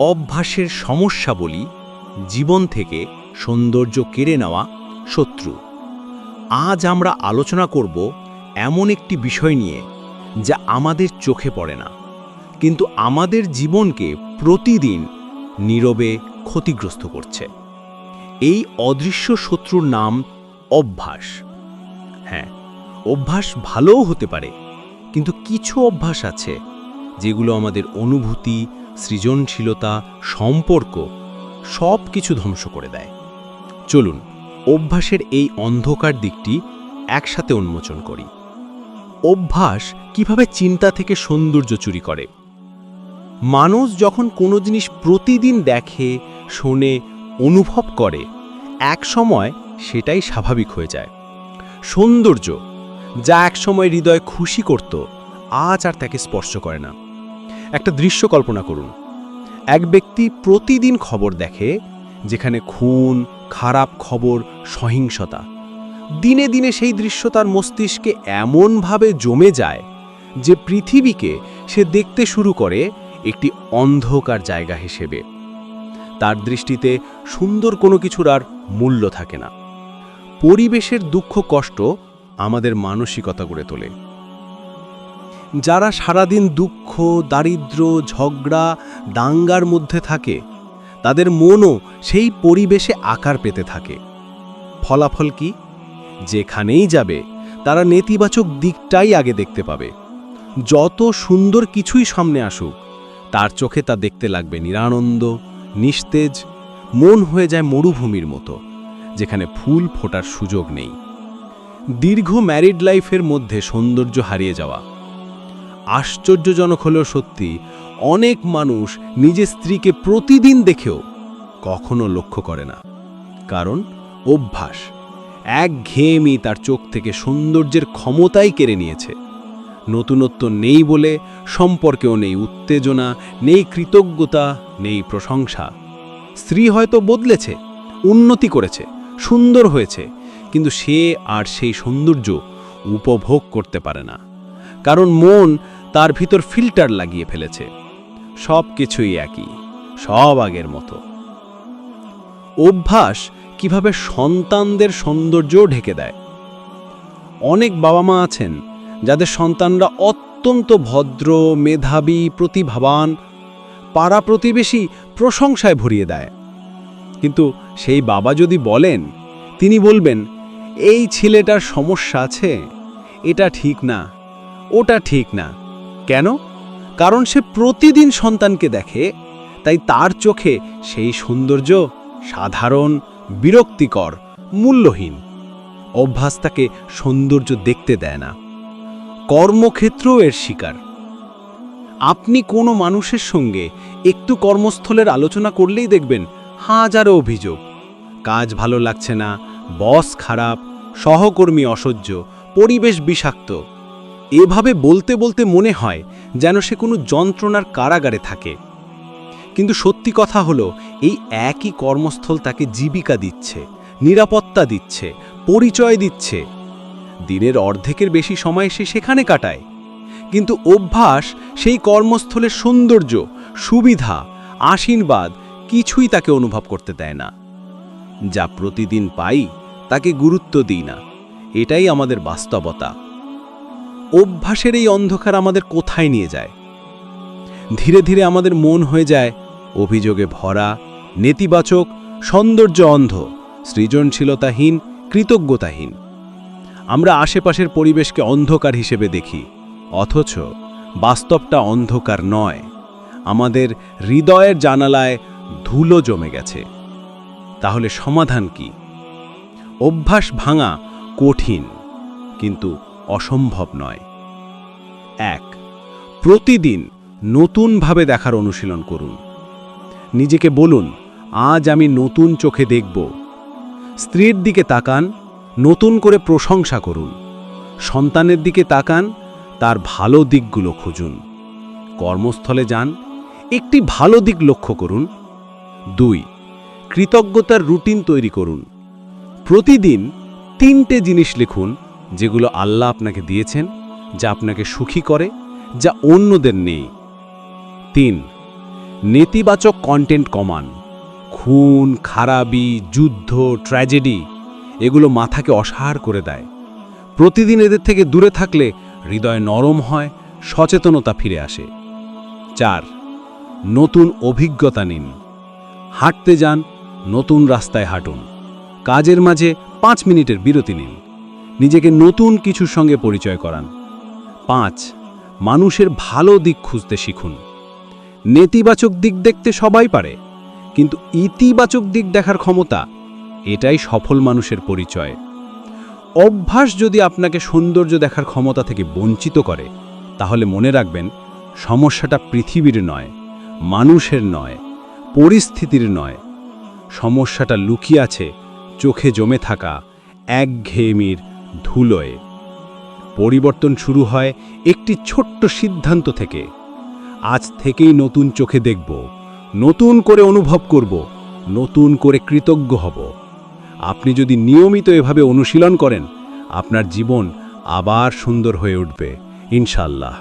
অভ্যাসের সমস্যা বলি জীবন থেকে সৌন্দর্য কেড়ে নেওয়া শত্রু। আজ আমরা আলোচনা করব এমন একটি বিষয় নিয়ে যা আমাদের চোখে পড়ে না, কিন্তু আমাদের জীবনকে প্রতিদিন নীরবে ক্ষতিগ্রস্ত করছে। এই অদৃশ্য শত্রুর নাম অভ্যাস। হ্যাঁ অভ্যাস ভালোও হতে পারে, কিন্তু কিছু অভ্যাস আছে যেগুলো আমাদের অনুভূতি সৃজনশীলতা, সম্পর্ক সব কিছু ধ্বংস করে দেয়। চলুন, অভ্যাসের এই অন্ধকার দিকটি একসাথে উন্মোচন করি। অভ্যাস কীভাবে চিন্তা থেকে সৌন্দর্য চুরি করে? মানুষ যখন কোনো জিনিস প্রতিদিন দেখে, শোনে, অনুভব করে, এক সময় সেটাই স্বাভাবিক হয়ে যায়। সৌন্দর্য যা একসময় হৃদয় খুশি করত, আজ আর তাকে স্পর্শ করে না। একটা দৃশ্য কল্পনা করুন। এক ব্যক্তি প্রতিদিন খবর দেখে, যেখানে খুন, খারাপ খবর, সহিংসতা। দিনে দিনে সেই দৃশ্য তার মস্তিষ্কে এমনভাবে জমে যায় যে পৃথিবীকে সে দেখতে শুরু করে একটি অন্ধকার জায়গা হিসেবে। তার দৃষ্টিতে সুন্দর কোনো কিছুর আর মূল্য থাকে না। পরিবেশের দুঃখ কষ্ট আমাদের মানসিকতা গড়ে তোলে। যারা সারাদিন দুঃখ, দারিদ্র, ঝগড়া, দাঙ্গার মধ্যে থাকে, তাদের মনও সেই পরিবেশে আকার পেতে থাকে। ফলাফল কি? যেখানেই যাবে, তারা নেতিবাচক দিকটাই আগে দেখতে পাবে। যত সুন্দর কিছুই সামনে আসুক, তার চোখে তা দেখতে লাগবে নিরানন্দ, নিস্তেজ, মন হয়ে যায় মরুভূমির মতো, যেখানে ফুল ফোটার সুযোগ নেই। দীর্ঘ ম্যারিড লাইফের মধ্যে সৌন্দর্য হারিয়ে যাওয়া আশ্চর্যজনক হলেও সত্যি, অনেক মানুষ নিজের স্ত্রীকে প্রতিদিন দেখেও কখনো লক্ষ্য করে না। কারণ অভ্যাস এক ঘেয়েমি তার চোখ থেকে সৌন্দর্যের ক্ষমতাই কেড়ে নিয়েছে। নতুনত্ব নেই বলে সম্পর্কেও নেই উত্তেজনা, নেই কৃতজ্ঞতা, নেই প্রশংসা। স্ত্রী হয়তো বদলেছে, উন্নতি করেছে, সুন্দর হয়েছে, কিন্তু সে আর সেই সৌন্দর্য উপভোগ করতে পারে না। কারণ মন তার ভিতর ফিল্টার লাগিয়ে ফেলেছে। সব কিছুই একই, সব আগের মতো। অভ্যাস কীভাবে সন্তানদের সৌন্দর্য ঢেকে দেয়। অনেক বাবা মা আছেন যাদের সন্তানরা অত্যন্ত ভদ্র, মেধাবী, প্রতিভাবান পাড়া প্রতিবেশী প্রশংসায় ভরিয়ে দেয়। কিন্তু সেই বাবা যদি বলেন, তিনি বলবেন, এই ছেলেটার সমস্যা আছে, এটা ঠিক না, ওটা ঠিক না। কেন? কারণ সে প্রতিদিন সন্তানকে দেখে, তাই তার চোখে সেই সৌন্দর্য সাধারণ, বিরক্তিকর, মূল্যহীন। অভ্যাস তাকে সৌন্দর্য দেখতে দেয় না। কর্মক্ষেত্রও এর শিকার। আপনি কোনো মানুষের সঙ্গে একটু কর্মস্থলের আলোচনা করলেই দেখবেন হাজারো অভিযোগ। কাজ ভালো লাগছে না, বস খারাপ, সহকর্মী অসহ্য, পরিবেশ বিষাক্ত। এভাবে বলতে বলতে মনে হয় যেন সে কোনো যন্ত্রণার কারাগারে থাকে। কিন্তু সত্যি কথা হলো, এই একই কর্মস্থল তাকে জীবিকা দিচ্ছে, নিরাপত্তা দিচ্ছে, পরিচয় দিচ্ছে। দিনের অর্ধেকের বেশি সময় সে সেখানে কাটায়। কিন্তু অভ্যাস, সেই কর্মস্থলের সৌন্দর্য, সুবিধা, আশীর্বাদ কিছুই তাকে অনুভব করতে দেয় না। যা প্রতিদিন পাই, তাকে গুরুত্ব দিই না। এটাই আমাদের বাস্তবতা। অভ্যাসের এই অন্ধকার আমাদের কোথায় নিয়ে যায়? ধীরে ধীরে আমাদের মন হয়ে যায় অভিযোগে ভরা, নেতিবাচক, সৌন্দর্য অন্ধ, সৃজনশীলতাহীন, কৃতজ্ঞতাহীন। আমরা আশেপাশের পরিবেশকে অন্ধকার হিসেবে দেখি, অথচ বাস্তবটা অন্ধকার নয়। আমাদের হৃদয়ের জানালায় ধুলো জমে গেছে। তাহলে সমাধান কি? অভ্যাস ভাঙা কঠিন, কিন্তু অসম্ভব নয়। এক, প্রতিদিন নতুনভাবে দেখার অনুশীলন করুন। নিজেকে বলুন, আজ আমি নতুন চোখে দেখব। স্ত্রীর দিকে তাকান, নতুন করে প্রশংসা করুন। সন্তানের দিকে তাকান, তার ভালো দিকগুলো খুঁজুন। কর্মস্থলে যান, একটি ভালো দিক লক্ষ্য করুন। দুই, কৃতজ্ঞতার রুটিন তৈরি করুন। প্রতিদিন তিনটে জিনিস লিখুন যেগুলো আল্লাহ আপনাকে দিয়েছেন, যা আপনাকে সুখী করে, যা অন্যদের নেই। তিন, নেতিবাচক কন্টেন্ট কমান। খুন, খারাপি, যুদ্ধ ট্র্যাজেডি এগুলো মাথাকে অসাড় করে দেয়। প্রতিদিন এদের থেকে দূরে থাকলে হৃদয় নরম হয়, সচেতনতা ফিরে আসে। চার, নতুন অভিজ্ঞতা নিন। হাঁটতে যান, নতুন রাস্তায় হাঁটুন। কাজের মাঝে পাঁচ মিনিটের বিরতি নিন। নিজেকে নতুন কিছুর সঙ্গে পরিচয় করান। পাঁচ, মানুষের ভালো দিক খুঁজতে শিখুন। নেতিবাচক দিক দেখতে সবাই পারে, কিন্তু ইতিবাচক দিক দেখার ক্ষমতা, এটাই সফল মানুষের পরিচয়। অভ্যাস যদি আপনাকে সৌন্দর্য দেখার ক্ষমতা থেকে বঞ্চিত করে, তাহলে মনে রাখবেন, সমস্যাটা পৃথিবীর নয়, মানুষের নয়, পরিস্থিতির নয়। সমস্যাটা লুকিয়ে আছে, চোখে জমে থাকা, একঘেয়েমির ধুলোয়। পরিবর্তন শুরু হয় একটি ছোট্ট সিদ্ধান্ত থেকে। আজ থেকেই নতুন চোখে দেখব, নতুন করে অনুভব করব, নতুন করে কৃতজ্ঞ হব। আপনি যদি নিয়মিত এভাবে অনুশীলন করেন, আপনার জীবন আবার সুন্দর হয়ে উঠবে ইনশাল্লাহ